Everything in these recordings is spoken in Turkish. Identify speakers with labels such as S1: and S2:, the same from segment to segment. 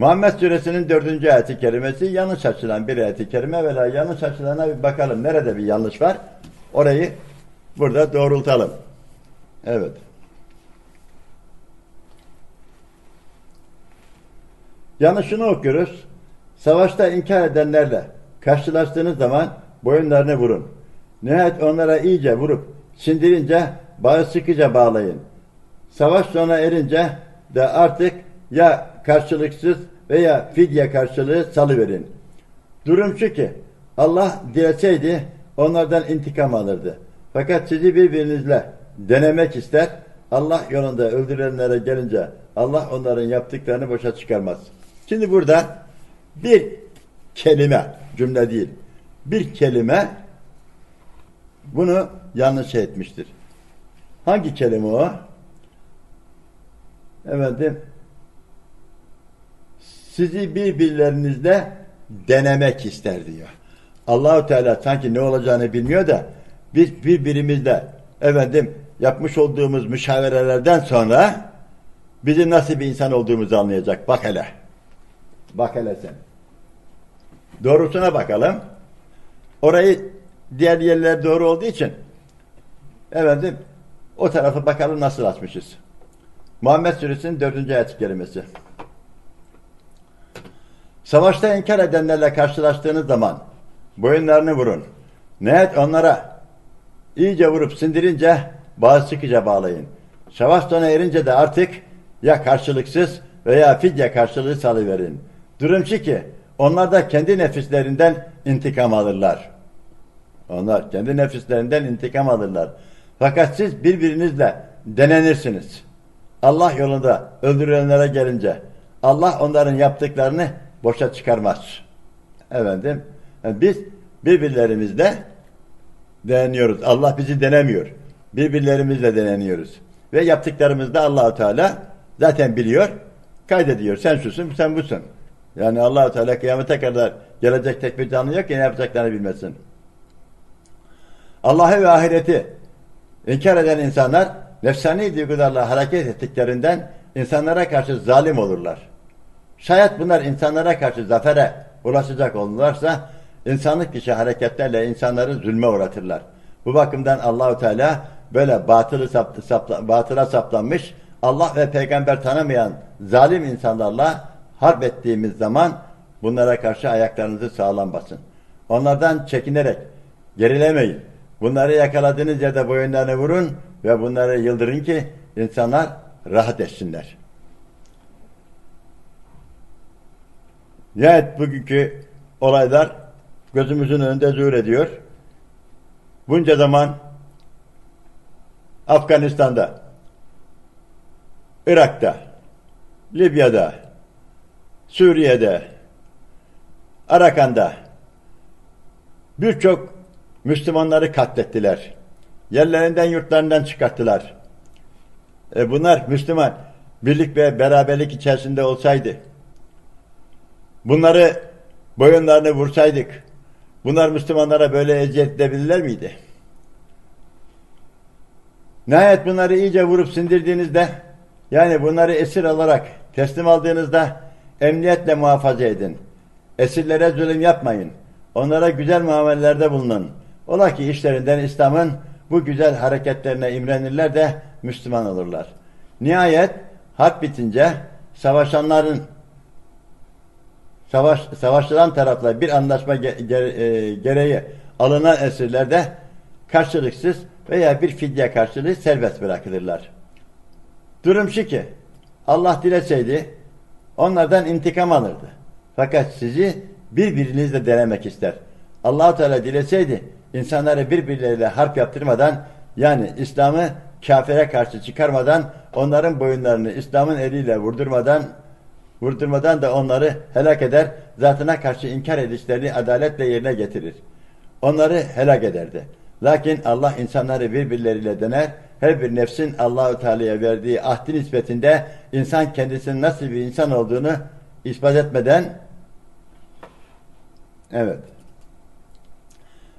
S1: Muhammed Suresinin dördüncü ayeti kerimesi yanlış açılan bir ayeti kerime ve yanlış açılana bir bakalım. Nerede bir yanlış var? Orayı burada doğrultalım. Evet. Yanlışını okuyoruz. Savaşta inkar edenlerle karşılaştığınız zaman boyunlarını vurun. Nihayet onlara iyice vurup sindirince bağı sıkıca bağlayın. Savaş sona erince de artık ya karşılıksız veya fidye karşılığı salıverin. Durum şu ki Allah dileseydi onlardan intikam alırdı. Fakat sizi birbirinizle denemek ister. Allah yolunda öldürenlere gelince Allah onların yaptıklarını boşa çıkarmaz. Şimdi burada bir kelime, cümle değil, bir kelime bunu yanlış etmiştir. Hangi kelime o? Efendim, sizi birbirlerinizle denemek ister diyor. Allahu Teala sanki ne olacağını bilmiyor da biz birbirimizle efendim yapmış olduğumuz müşaverelerden sonra bizim nasıl bir insan olduğumuzu anlayacak. Bak hele. Bak hele sen. Doğrusuna bakalım. Orayı diğer yerler doğru olduğu için efendim o tarafa bakalım nasıl açmışız. Muhammed Suresinin dördüncü ayet kelimesi. Savaşta inkar edenlerle karşılaştığınız zaman boyunlarını vurun. Nihayet onlara iyice vurup sindirince bağı sıkıca bağlayın. Savaş sona erince de artık ya karşılıksız veya fidye karşılığı salıverin. Durum şu ki onlar da kendi nefislerinden intikam alırlar. Onlar kendi nefislerinden intikam alırlar. Fakat siz birbirinizle denenirsiniz. Allah yolunda öldürülenlere gelince Allah onların yaptıklarını boşa çıkarmaz. Efendim yani biz birbirlerimizle deneniyoruz. Allah bizi denemiyor. Birbirlerimizle deneniyoruz. Ve yaptıklarımızda Allahu Teala zaten biliyor, kaydediyor. Sen şusun, sen busun. Yani Allahu Teala kıyamete kadar gelecek tek bir canlı yok ki ne yapacaklarını bilmesin. Allah'ı ve ahireti inkar eden insanlar nefsani duygularla hareket ettiklerinden insanlara karşı zalim olurlar. Şayet bunlar insanlara karşı zafere ulaşacak olurlarsa insanlık dışı hareketlerle insanları zulme uğratırlar. Bu bakımdan Allahu Teala böyle batılı saptı, sapla, batıla saplanmış Allah ve peygamber tanımayan zalim insanlarla harp ettiğimiz zaman bunlara karşı ayaklarınızı sağlam basın. Onlardan çekinerek gerilemeyin. Bunları yakaladığınız yerde boyunlarını vurun ve bunları yıldırın ki insanlar rahat etsinler. Nihayet bugünkü olaylar gözümüzün önünde zuhur ediyor. Bunca zaman Afganistan'da, Irak'ta, Libya'da, Suriye'de, Arakan'da birçok Müslümanları katlettiler. Yerlerinden yurtlarından çıkarttılar. E bunlar Müslüman birlik ve beraberlik içerisinde olsaydı, bunları boyunlarını vursaydık, bunlar Müslümanlara böyle eziyet edebilirler miydi? Nihayet bunları iyice vurup sindirdiğinizde, yani bunları esir alarak teslim aldığınızda emniyetle muhafaza edin. Esirlere zulüm yapmayın. Onlara güzel muamelelerde bulunun. Ola ki işlerinden İslam'ın bu güzel hareketlerine imrenirler de Müslüman olurlar. Nihayet harp bitince savaşanların savaş, savaşılan tarafla bir anlaşma e, gereği alınan esirlerde karşılıksız veya bir fidye karşılığı serbest bırakılırlar. Durum şu ki Allah dileseydi onlardan intikam alırdı. Fakat sizi birbirinizle denemek ister. Allahu Teala dileseydi insanları birbirleriyle harp yaptırmadan yani İslam'ı kafire karşı çıkarmadan onların boyunlarını İslam'ın eliyle vurdurmadan vurdurmadan da onları helak eder, zatına karşı inkar edişlerini adaletle yerine getirir. Onları helak ederdi. Lakin Allah insanları birbirleriyle dener, her bir nefsin Allahu Teala'ya verdiği ahdi nispetinde insan kendisinin nasıl bir insan olduğunu ispat etmeden evet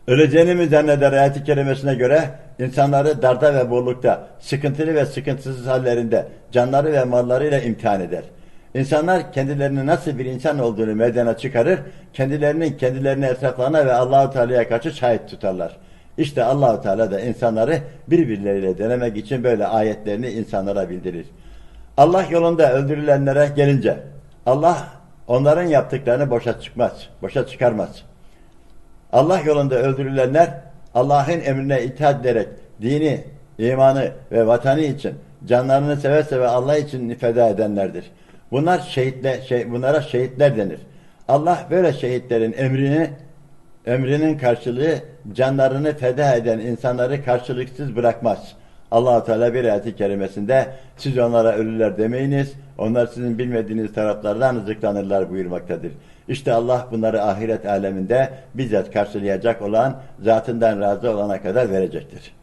S1: öleceğini mi zanneder ayet-i kerimesine göre insanları darda ve bollukta, sıkıntılı ve sıkıntısız hallerinde canları ve mallarıyla imtihan eder. İnsanlar kendilerinin nasıl bir insan olduğunu meydana çıkarır, kendilerinin kendilerine etraflarına ve Allahu Teala'ya karşı şahit tutarlar. İşte Allahu Teala da insanları birbirleriyle denemek için böyle ayetlerini insanlara bildirir. Allah yolunda öldürülenlere gelince Allah onların yaptıklarını boşa çıkmaz, boşa çıkarmaz. Allah yolunda öldürülenler Allah'ın emrine itaat ederek dini, imanı ve vatanı için canlarını seve seve Allah için feda edenlerdir. Bunlar şehitle, şey, bunlara şehitler denir. Allah böyle şehitlerin emrini emrinin karşılığı canlarını feda eden insanları karşılıksız bırakmaz. allah Teala bir ayet-i kerimesinde siz onlara ölüler demeyiniz, onlar sizin bilmediğiniz taraflardan rızıklanırlar buyurmaktadır. İşte Allah bunları ahiret aleminde bizzat karşılayacak olan zatından razı olana kadar verecektir.